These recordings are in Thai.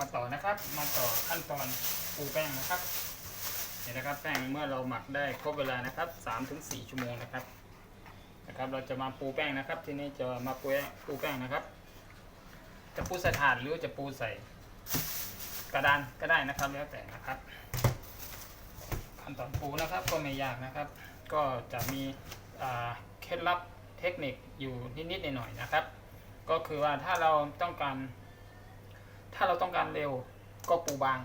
มาต่อนะครับ มาต่อขั้นตอนปูแป้งนะครับเห็นนะครับแป้งเมื่อเราหมักได้ครบเวลานะครับ3ถึง4ชั่วโมงนะครับนะครับ เราจะมาปูแป้งนะครับ ทีนี้จะมาปูแป้งปูแป้งนะครับ จะปูใส่ถาดหรือจะปูใส่กระดานก็ได้นะครับแล้วแต่นะครับขั้นตอนปูนะครับก็ไม่ยากนะครับ ก็จะมีเคล็ดลับเทคนิคอยู่นิดๆหน่อยๆนะครับ ก็คือว่าถ้าเราต้องการ ถ้าเราต้องการเร็วก็ปูบาง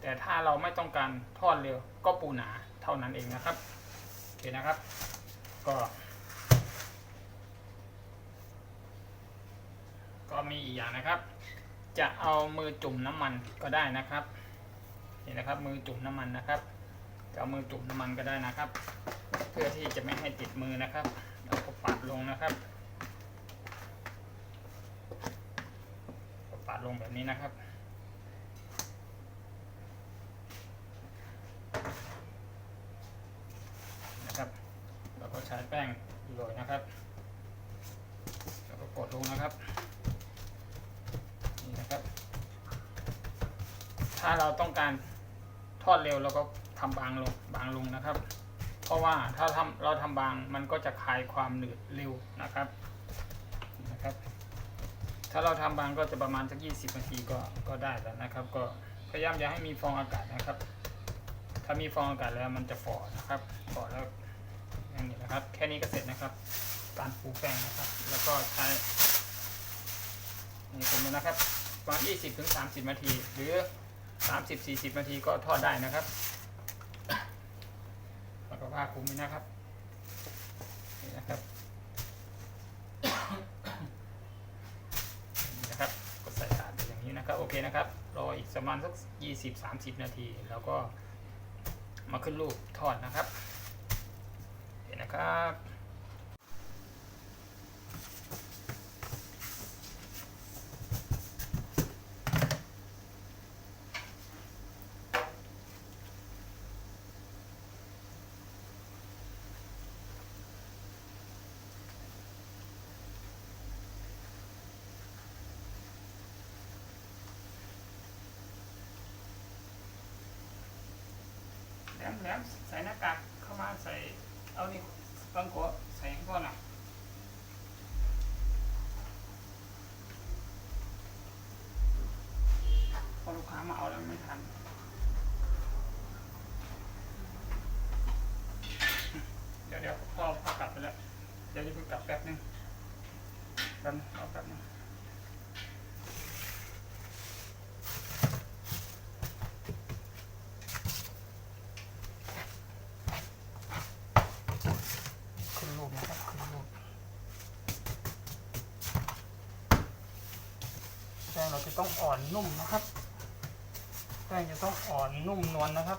แต่ถ้าเราไม่ต้องการทอดเร็วก็ปูหนาเท่านั้นเองนะครับโอเคนะครับ ก็ ก็มีอีกอย่างนะครับ จะเอามือจุ่มน้ำมันก็ได้นะครับนี่นะครับ มือจุ่มน้ำมันนะครับจะเอามือจุ่มน้ำมันก็ได้นะครับ เพื่อที่จะไม่ให้ติดมือนะครับเราก็ปัดลงนะครับ ปาดลงแบบนี้นะครับ นะครับแล้วก็ใช้แป้งโรยนะครับ แล้วก็กดลงนะครับ นี่นะครับ ถ้าเราต้องการทอดเร็วเราก็ทำบางลงบางลงนะครับ เพราะว่าถ้าทำเราทำบางมันก็จะคลายความหนืดเร็วนะครับนะครับ ถ้าเราทำบางก็จะประมาณสัก 20นาทีก็ก็ได้แล้วนะครับ ก็พยายามอย่าให้มีฟองอากาศนะครับ ถ้ามีฟองอากาศแล้วมันจะฝ่อนะครับฝ่อแล้วอย่างนี้นะครับ แค่นี้ก็เสร็จนะครับ การปูแป้งนะครับ แล้วก็ใช้นี่ผมนะครับประมาณ20ถึง30นาที หรือ 30 40นาทีก็ทอดได้นะครับแล้วก็ผ้าคลุมไว้นะครับนี่นะครับ นี่นะครับก็ใส่ถาดไปอย่าง นะครับโอเคนะครับรออีกประมาณสัก20 30 นาที แล้วก็มาขึ้นรูปทอดนะครับเห็นนะครับ แหลมใส่หน้ากากเข้ามาใส่ เอานี่ต้นกัวใส่ข้างก้อนอะพอลูกค้ามาเอาแล้วไม่ทันเดี๋ยวเดี๋ยวพ่อพ่อกลับไปแล้ว เดี๋ยวจะเพิ่งกลับแป๊บนึงแป๊บนึงรอแป๊บนึง ขึ้นรูปนะครับขึ้นรูปแป้งเราจะ ต้องอ่อนนุ่มนะครับแป้งจะต้องอ่อนนุ่มนวลนะครับ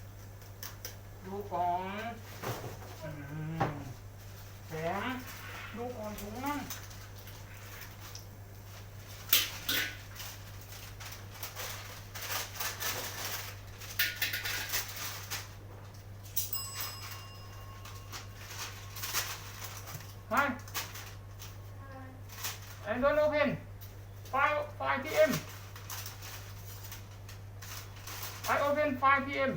ไป and don't open 5 5 p.m. I open 5 p.m.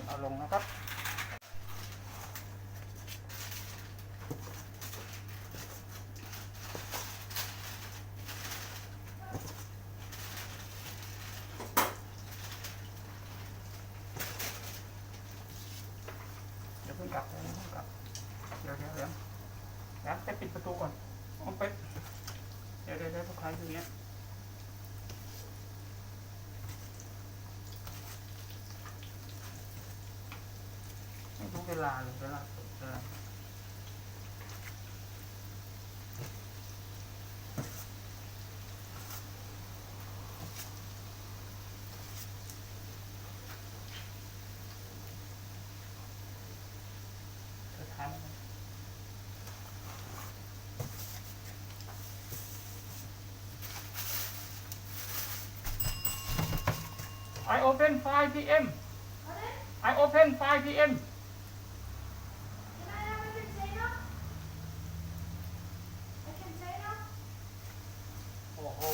ส่วนเอาลงนะครับ เดี๋ยวเพิ่งกลับเดี๋ยวเพิ่งกลับ เดี๋ยวเดี๋ยวเดี๋ยวเดี๋ยวไปปิดประตูก่อนเอาไปเดี๋ยวเดี๋ยวเดี๋ยวลูกค้าอยู่เนี้ยไม่รู้ เวลาเลยเวลาเปิดเวลาสุดท้ายแล้ว I open 5 p.m. I open 5 p.m. เอา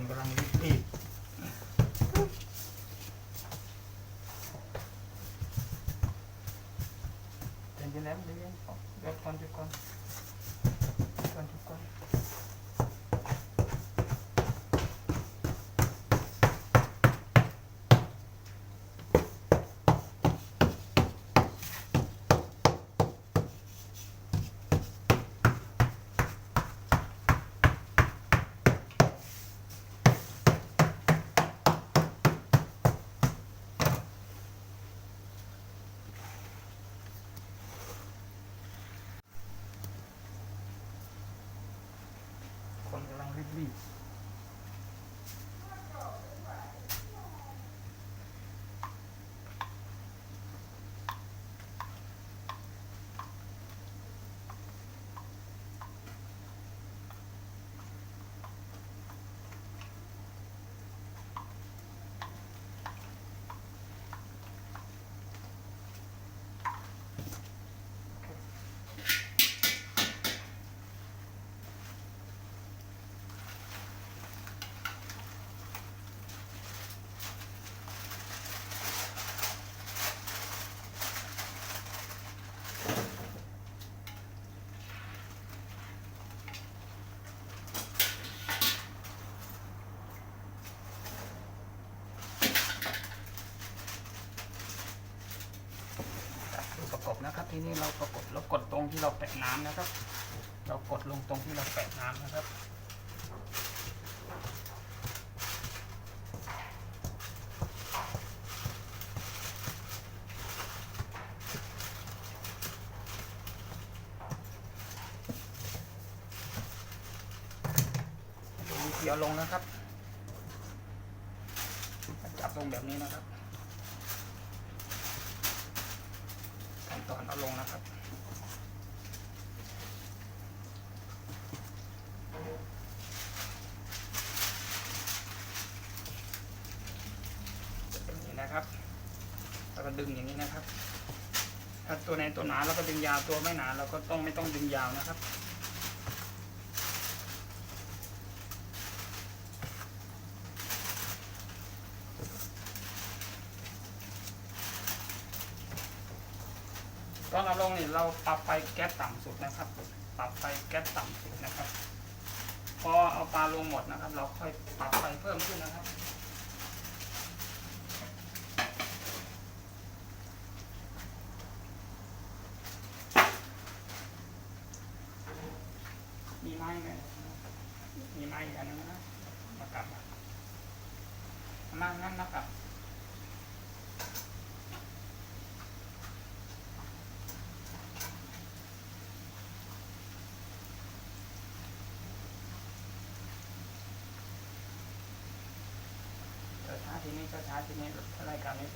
pang barangay 8. Eh. คนกำลังรีบๆดูประกบนะครับ ทีนี้ เราประกบแล้วกดตรงที่เราแปะน้ำนะครับ เรากดลงตรงที่เราแปะน้ำนะครับดูวิธีเอาลงนะครับ จับลงแบบนี้นะครับขั้น ตอนเอาลงนะครับจะเป็นอย่างนี้นะครับแล้วก็ดึงอย่างนี้นะครับ ถ้าตัวไหนตัวหนาเราก็ดึงยาวตัวไม่หนาเราก็ต้องไม่ต้องดึงยาวนะครับ ตอนเราลงนี่เราปรับไฟแก๊สต่ำสุดนะครับ ปรับไฟแก๊สต่ำสุดนะครับ พอเอาปลาลงหมด นะครับ เราค่อยปรับไฟเพิ่มขึ้นนะครับ มีไม้ไหมมีไม้อีกอันนึงนะมากลับมามางั้นนะครับ ช้าทีนี้รายการนี้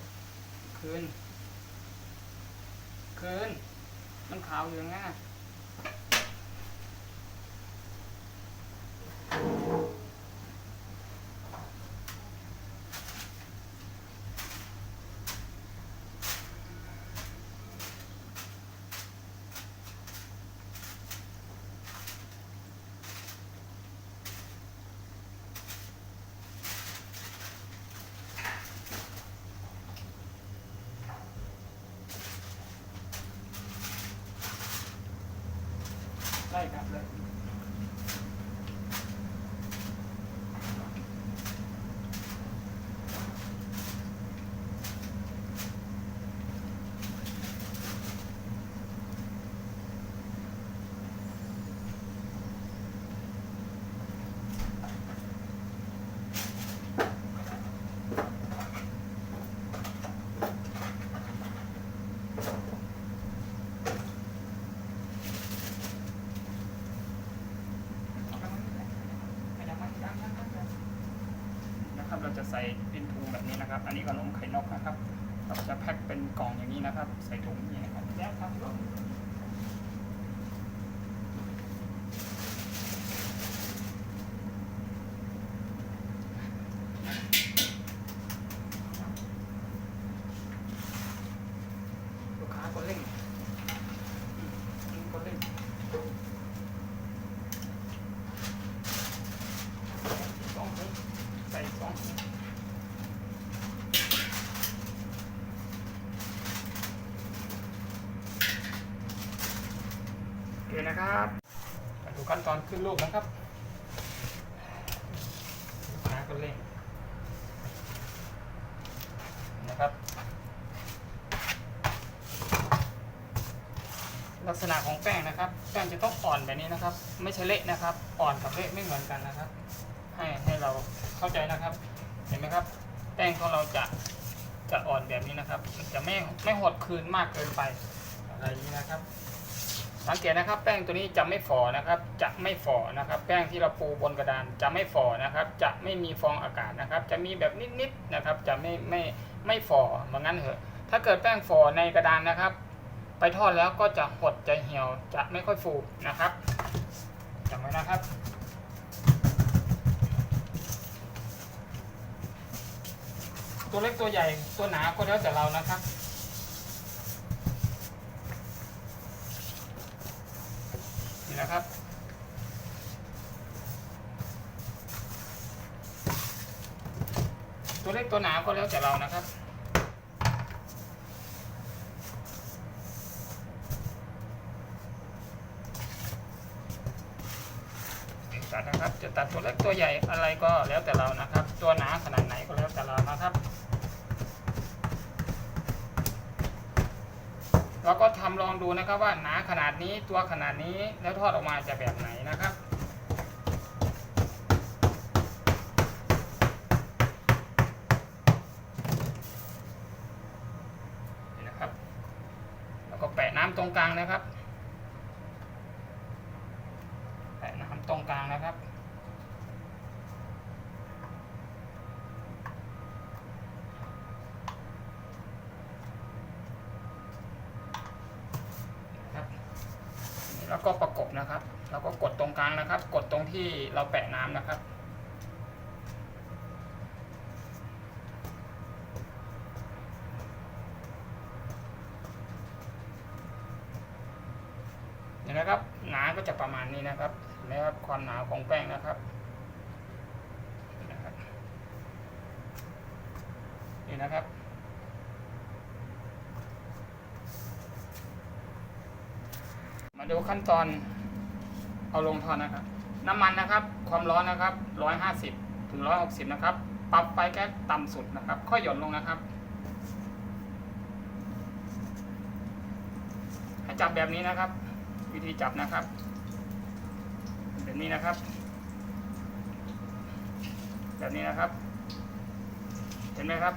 คืน คืน มันขาวอยู่งงั้น ใส่เป็นถุงแบบนี้นะครับ อันนี้ขนมไข่นกนะครับ เราจะแพ็คเป็นกล่องอย่างนี้นะครับ ใส่ถุงอย่างนี้นะครับแล้วครับลูกค้าก็เร่งอืมก็เร่ง สองถุงใส่สองถุงโอเคนะครับมาดูขั้นตอนขึ้น รูปนะครับลูกค้าก็เร่งนะครับ ลักษณะของแป้งนะครับ แป้งจะต้องอ่อนแบบนี้นะครับ ไม่ใช่เละนะครับ อ่อนกับเละไม่เหมือนกันนะครับ ให้ให้เราเข้าใจนะครับ เห็นไหมครับ แป้งของเราจะจะอ่อนแบบนี้นะครับ จะไม่ไม่หดคืนมากเกินไปอะไรนี้นะครับ สังเกตนะครับ แป้งตัวนี้จะไม่ฝ่อนะครับ จะไม่ฝ่อนะครับ แป้งที่เราปูบนกระดานจะไม่ฝ่อนะครับ จะไม่มีฟองอากาศนะครับ จะมีแบบนิดๆนะครับ จะไม่ไม่ไม่ฝ่อเหมือนงั้นเถอะ ถ้าเกิดแป้งฝ่อในกระดานนะครับ ไปทอดแล้วก็จะหดจะเหี่ยวจะไม่ค่อยฟูนะครับจำไว้นะครับตัวเล็กตัวใหญ่ตัวหนาก็แล้วแต่เรานะครับ นะครับตัวเล็กตัวหนาก็แล้วแต่เรานะครับ ตัดนะครับ จะตัดตัวเล็กตัวใหญ่อะไรก็แล้วแต่เรานะครับ ตัวหนาขนาดไหนก็แล้วแต่เรานะครับ เราก็ทำลองดูนะครับว่าหนาขนาดนี้ตัวขนาดนี้แล้วทอดออกมาจะแบบไหนนะครับนี่นะครับ แล้วก็แปะน้ำตรงกลางนะครับ แปะน้ำตรงกลางนะครับแล้วก็ประกบ นะครับแล้วก็กดตรงกลางนะครับ กดตรงที่เราแปะน้ำนะครับนี่นะครับ หนาก็จะประมาณนี้นะครับเห็นะครับความหนาของแป้งนะครับนี่นะครับมาดูขั้นตอน เอาลงทอดนะครับ น้ำมันนะครับ ความร้อนนะครับ 150 ถึง 160 นะครับ ปรับไฟแก๊สต่ำสุดนะครับ ค่อยหย่อนลงนะครับ ให้จับแบบนี้นะครับ วิธีจับนะครับ แบบนี้นะครับ แบบนี้นะครับ เห็นไหมครับ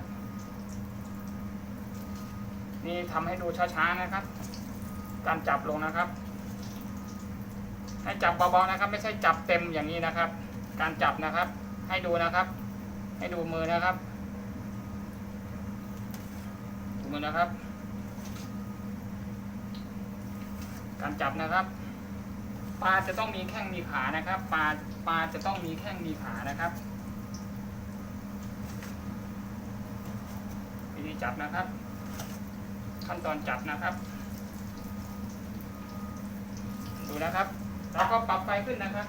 นี่ทำให้ดูช้าๆนะครับ การจับลงนะครับ ให้จับเบาๆนะครับ ไม่ใช่จับเต็มอย่างนี้นะครับ การจับนะครับ ให้ดูนะครับ ให้ดูมือนะครับถุงมือนะครับ การจับนะครับปลาจะต้องมีแข้งมีขานะครับปลาปลาจะต้องมีแข้งมีขานะครับวิธีจับนะครับ ขั้นตอนจับนะครับ ดูนะครับ แล้วก็ปรับไฟขึ้นนะครับ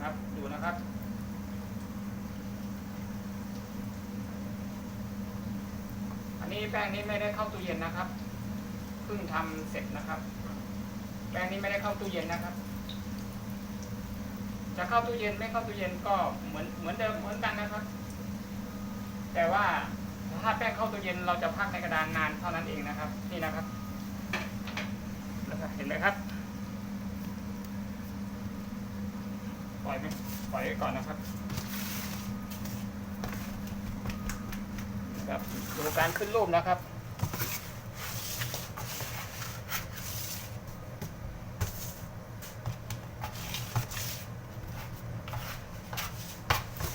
ครับดูนะครับอันนี้แป้งนี้ไม่ได้เข้าตู้เย็นนะครับเพิ่งทำเสร็จนะครับ แป้งนี้ไม่ได้เข้าตู้เย็นนะครับ จะเข้าตู้เย็นไม่เข้าตู้เย็นก็เหมือนเหมือนเดิมเหมือนกันนะครับ แต่ว่าถ้าแป้งเข้าตู้เย็นเราจะพักในกระดานนานเท่านั้นเองนะครับ นี่นะครับ เห็นไหมครับ ปล่อยไหมปล่อยไว้ก่อนนะครับครับดูการขึ้นรูปนะครับ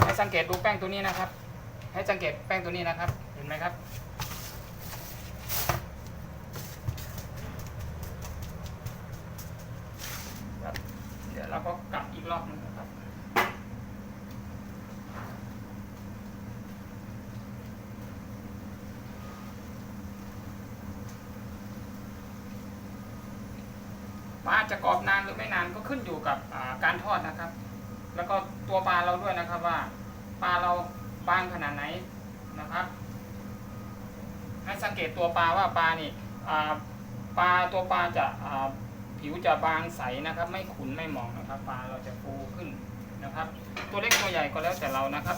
ให้สังเกตดูแป้งตัวนี้นะครับ ให้สังเกตแป้งตัวนี้นะครับ เห็นไหมครับ เดี๋ยวเราก็กลับอีกรอบหนึงนะครับ ปลาจะกรอบนานหรือไม่นานก็ขึ้นอยู่กับการทอดนะครับ แล้วก็ตัวปลาเราด้วยนะครับว่าปลาเราบางขนาดไหนนะครับให้สังเกตตัวปลาว่าปลานี่ปลาตัวปลาจะผิวจะบางใสนะครับ ไม่ขุนไม่หมองนะครับ ปลาเราจะฟูขึ้นนะครับ ตัวเล็กตัวใหญ่ก็แล้วแต่เรานะครับ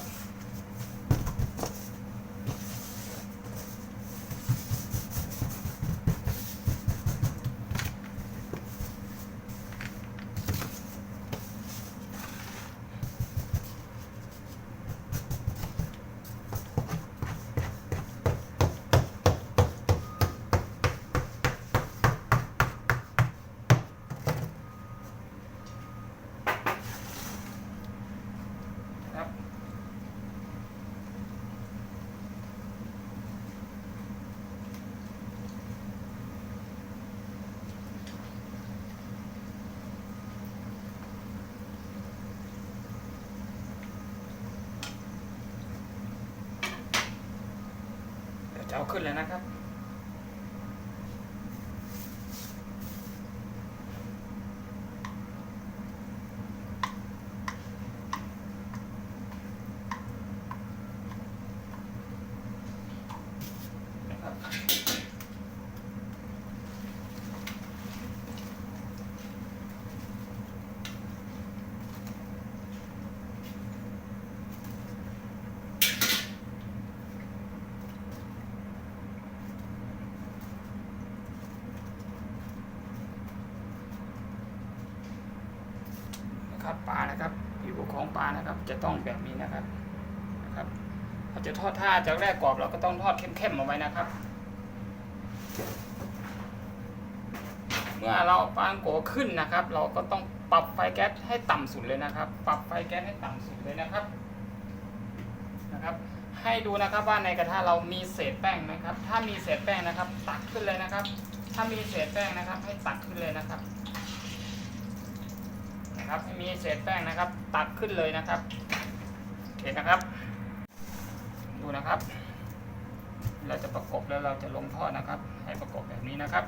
จะเอาขึ้นเลยนะครับนะครับ นะครับปลานะครับ ผิวของปลานะครับ จะต้องแบบนี้นะครับนะครับเราจะทอดถ้าจากแรกกรอบเราก็ต้องทอดเข้มๆเอาไว้นะครับ เมื่อเราปลาโกขึ้นนะครับ เราก็ต้องปรับไฟแก๊สให้ต่ำสุดเลยนะครับ ปรับไฟแก๊สให้ต่ำสุดเลยนะครับนะครับ ให้ดูนะครับว่าในกระทะเรามีเศษแป้งไหมครับ ถ้ามีเศษแป้งนะครับ ตักขึ้นเลยนะครับ ถ้ามีเศษแป้งนะครับ ให้ตักขึ้นเลยนะครับ นะครับ มีเศษแป้งนะครับ ตักขึ้นเลยนะครับเห็นนะครับ ดูนะครับ เราจะประกบแล้วเราจะลงท่อนะครับ ให้ประกบแบบนี้นะครับ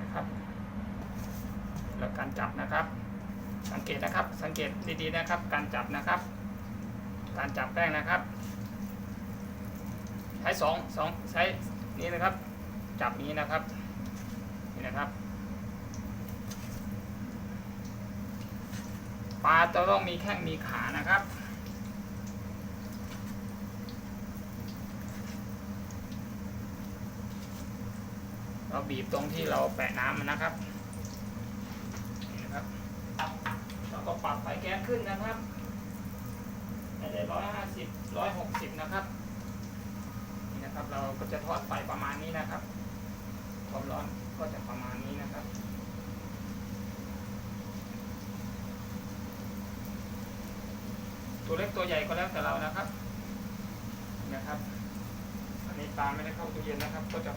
นะครับ แล้วการจับนะครับ สังเกตนะครับ สังเกตดีๆนะครับ การจับนะครับ การจับแป้งนะครับ ช้สองสองใช้นี่นะครับ จับนี้นะครับนี่นะครับปลาจะต้องมีแข้งมีขานะครับเราบีบตรงที่เราแปะน้ำมันนะครับนี่นะครับ เราก็ปรับไฟแก๊สขึ้นนะครับไม่ได้ร้อยห้าสิบร้อยหกสิบนะครับ ครับ เราก็จะทอดไฟประมาณนี้นะครับความร้อนก็จะประมาณนี้นะครับ ตัวเล็กตัวใหญ่ก็แล้วแต่เรานะครับ นะครับ อันนี้ปลาไม่ได้เข้าตู้เย็นนะครับ ก็จะ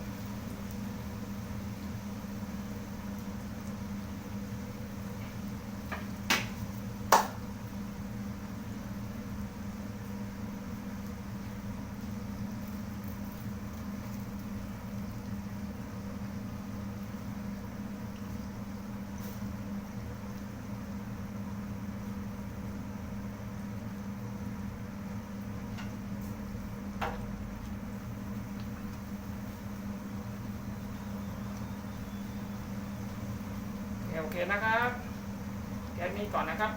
โอเคนะครับแค่นี้ก่อนนะครับ